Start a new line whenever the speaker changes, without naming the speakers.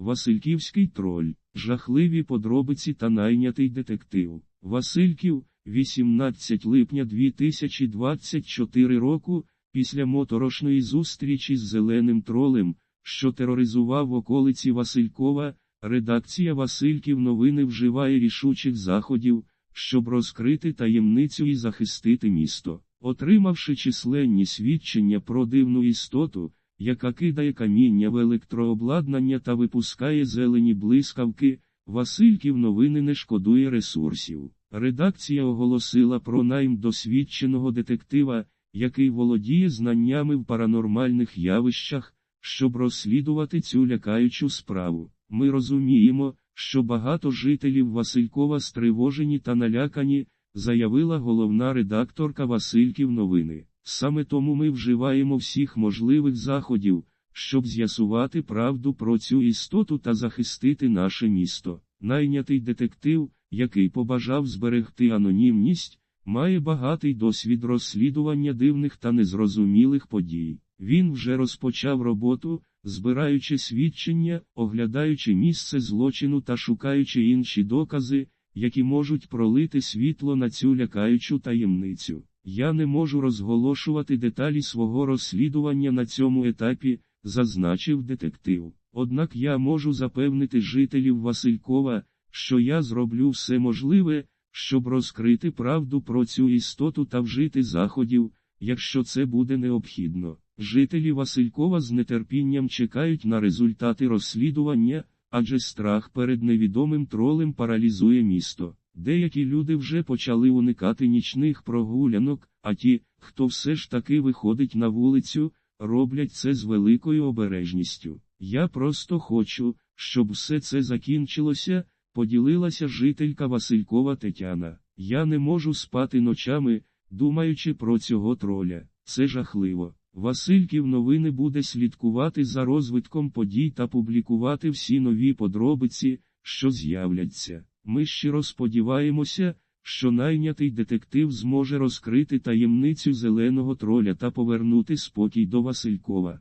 Васильківський троль, жахливі подробиці та найнятий детектив. Васильків, 18 липня 2024 року, після моторошної зустрічі з зеленим тролем, що тероризував околиці Василькова, редакція Васильків новини вживає рішучих заходів, щоб розкрити таємницю і захистити місто. Отримавши численні свідчення про дивну істоту, яка кидає каміння в електрообладнання та випускає зелені блискавки, Васильків новини не шкодує ресурсів. Редакція оголосила про найм досвідченого детектива, який володіє знаннями в паранормальних явищах, щоб розслідувати цю лякаючу справу. Ми розуміємо, що багато жителів Василькова стривожені та налякані, заявила головна редакторка Васильків новини. Саме тому ми вживаємо всіх можливих заходів, щоб з'ясувати правду про цю істоту та захистити наше місто. Найнятий детектив, який побажав зберегти анонімність, має багатий досвід розслідування дивних та незрозумілих подій. Він вже розпочав роботу, збираючи свідчення, оглядаючи місце злочину та шукаючи інші докази, які можуть пролити світло на цю лякаючу таємницю. Я не можу розголошувати деталі свого розслідування на цьому етапі, зазначив детектив. Однак я можу запевнити жителів Василькова, що я зроблю все можливе, щоб розкрити правду про цю істоту та вжити заходів, якщо це буде необхідно. Жителі Василькова з нетерпінням чекають на результати розслідування, адже страх перед невідомим тролем паралізує місто. Деякі люди вже почали уникати нічних прогулянок, а ті, хто все ж таки виходить на вулицю, роблять це з великою обережністю. Я просто хочу, щоб все це закінчилося, поділилася жителька Василькова Тетяна. Я не можу спати ночами, думаючи про цього троля. Це жахливо. Васильків новини буде слідкувати за розвитком подій та публікувати всі нові подробиці, що з'являться. Ми щиро сподіваємося, що найнятий детектив зможе розкрити таємницю зеленого троля та повернути спокій до Василькова.